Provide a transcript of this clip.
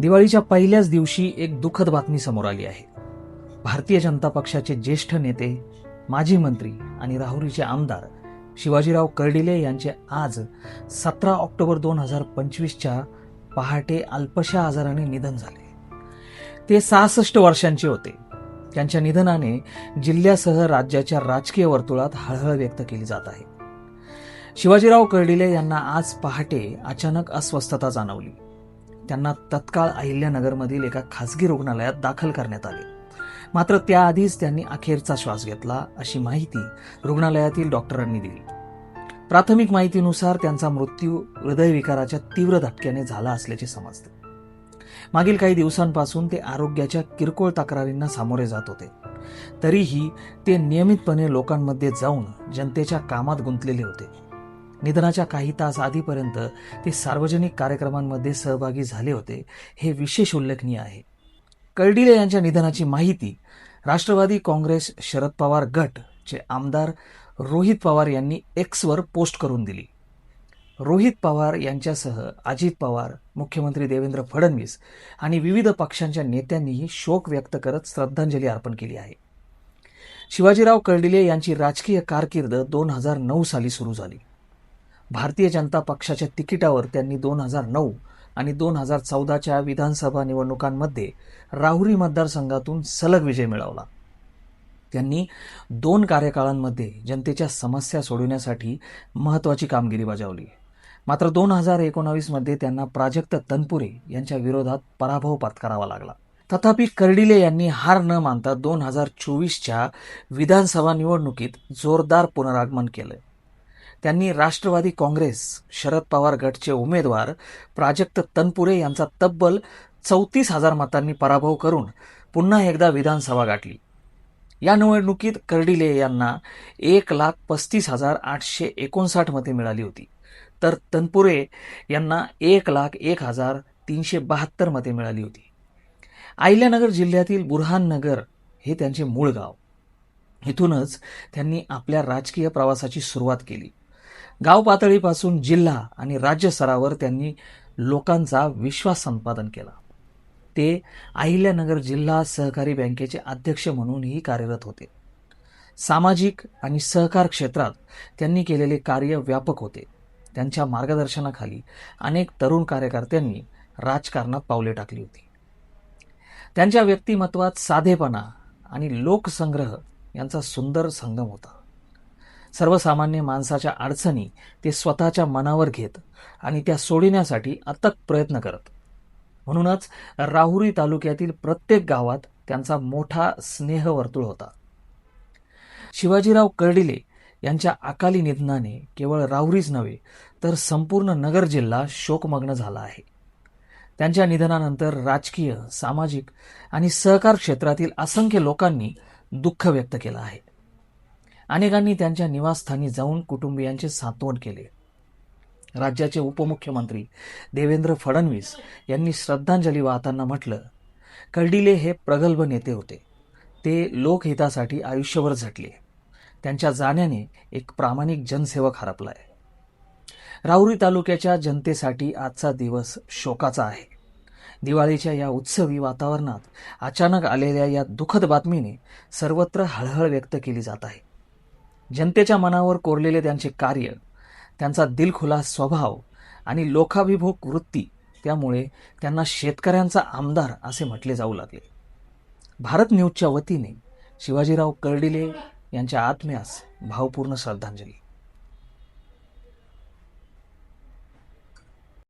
दिवाळीच्या पहिल्याच दिवशी एक दुःखद बातमी समोर आली आहे. भारतीय जनता पक्षाचे ज्येष्ठ नेते माजी मंत्री आणि राहुरीचे आमदार शिवाजीराव कर्डिले यांचे आज सतरा ऑक्टोबर दोन हजार पंचवीसच्या पहाटे अल्पशा आजाराने निधन झाले. ते सहासष्ट वर्षांचे होते. त्यांच्या निधनाने जिल्ह्यासह राज्याच्या राजकीय वर्तुळात हळहळ व्यक्त केली जात आहे. शिवाजीराव कर्डिले यांना आज पहाटे अचानक अस्वस्थता जाणवली. त्यांना तत्काळ अहिल्यानगरमधील एका खासगी रुग्णालयात दाखल करण्यात आले. मात्र त्याआधीच त्यांनी अखेरचा श्वास घेतला अशी माहिती रुग्णालयातील डॉक्टरांनी दिली. प्राथमिक माहितीनुसार त्यांचा मृत्यू हृदयविकाराच्या तीव्र धक्क्याने झाला असल्याचे समजते. मागील काही दिवसांपासून ते आरोग्याच्या किरकोळ तक्रारींना सामोरे जात होते. तरीही ते नियमितपणे लोकांमध्ये जाऊन जनतेच्या कामात गुंतलेले होते. निधनाच्या काही तास आधीपर्यंत ते सार्वजनिक कार्यक्रमांमध्ये सहभागी झाले होते हे विशेष उल्लेखनीय आहे. कर्डिले यांच्या निधनाची माहिती राष्ट्रवादी काँग्रेस शरद पवार गट चे आमदार रोहित पवार यांनी एक्सवर पोस्ट करून दिली. रोहित पवार यांच्यासह अजित पवार मुख्यमंत्री देवेंद्र फडणवीस आणि विविध पक्षांच्या नेत्यांनीही शोक व्यक्त करत श्रद्धांजली अर्पण केली आहे. शिवाजीराव कर्डिले यांची राजकीय कारकीर्द दोन हजार नऊ साली सुरू झाली. भारतीय जनता पक्षाच्या तिकिटावर त्यांनी दोन हजार नऊ आणि दोन हजार चौदाच्या विधानसभा निवडणुकांमध्ये राहुरी मतदारसंघातून सलग विजय मिळवला. त्यांनी दोन कार्यकाळांमध्ये जनतेच्या समस्या सोडवण्यासाठी महत्त्वाची कामगिरी बजावली. मात्र दोन हजार एकोणावीसमध्ये त्यांना प्राजक्त तनपुरे यांच्या विरोधात पराभव पत्करावा लागला. तथापि कर्डिले यांनी हार न मानता दोन हजार चोवीसच्या विधानसभा निवडणुकीत जोरदार पुनरागमन केलं. त्यांनी राष्ट्रवादी काँग्रेस शरद पवार गटचे उमेदवार प्राजक्त तनपुरे यांचा तब्बल चौतीस हजार मतांनी पराभव करून पुन्हा एकदा विधानसभा गाठली. या निवडणुकीत कर्डिले यांना एक लाख पस्तीस हजार आठशे एकोणसाठ मते मिळाली होती. तर तनपुरे यांना एक लाख एक हजार तीनशे बहात्तर मते मिळाली होती. अहिल्यानगर जिल्ह्यातील बुरहाननगर हे त्यांचे मूळ गाव. इथूनच त्यांनी आपल्या राजकीय प्रवासाची सुरुवात केली. गाव पातळीपासून जिल्हा आणि राज्य स्तरावर त्यांनी लोकांचा विश्वास संपादन केला. ते अहिल्यानगर जिल्हा सहकारी बँकेचे अध्यक्ष म्हणूनही कार्यरत होते. सामाजिक आणि सहकार क्षेत्रात त्यांनी केलेले कार्य व्यापक होते. त्यांच्या मार्गदर्शनाखाली अनेक तरुण कार्यकर्त्यांनी राजकारणात पावले टाकली होती. त्यांच्या व्यक्तिमत्वात साधेपणा आणि लोकसंग्रह यांचा सुंदर संगम होता. सर्वसामान्य माणसाच्या अडचणी ते स्वतःच्या मनावर घेत आणि त्या सोडविण्यासाठी अथक प्रयत्न करत. म्हणूनच राहुरी तालुक्यातील प्रत्येक गावात त्यांचा मोठा स्नेहवर्तुळ होता. शिवाजीराव कर्डिले यांच्या अकाली निधनाने केवळ राहुरीच नव्हे तर संपूर्ण नगर जिल्हा शोकमग्न झाला आहे. त्यांच्या निधनानंतर राजकीय सामाजिक आणि सहकार क्षेत्रातील असंख्य लोकांनी दुःख व्यक्त केलं आहे. अनेकांनी त्यांच्या निवासस्थानी जाऊन कुटुंबियांचे सांत्वन केले. राज्याचे उपमुख्यमंत्री देवेंद्र फडणवीस यांनी श्रद्धांजली वाहताना म्हटलं कर्डिले हे प्रगल्भ नेते होते. ते लोकहितासाठी आयुष्यभर झटले. त्यांच्या जाण्याने एक प्रामाणिक जनसेवक हरपलाय. राहुरी तालुक्याच्या जनतेसाठी आजचा दिवस शोकाचा आहे. दिवाळीच्या या उत्सवी वातावरणात अचानक आलेल्या या दुःखद बातमीने सर्वत्र हळहळ व्यक्त केली जात आहे. जनतेच्या मनावर कोरलेले त्यांचे कार्य त्यांचा दिलखुला स्वभाव आणि लोकाभिभोग वृत्ती त्यामुळे त्यांना शेतकऱ्यांचा आमदार असे म्हटले जाऊ लागले. भारत न्यूजच्या वतीने शिवाजीराव कर्डिले यांच्या आत्म्यास भावपूर्ण श्रद्धांजली.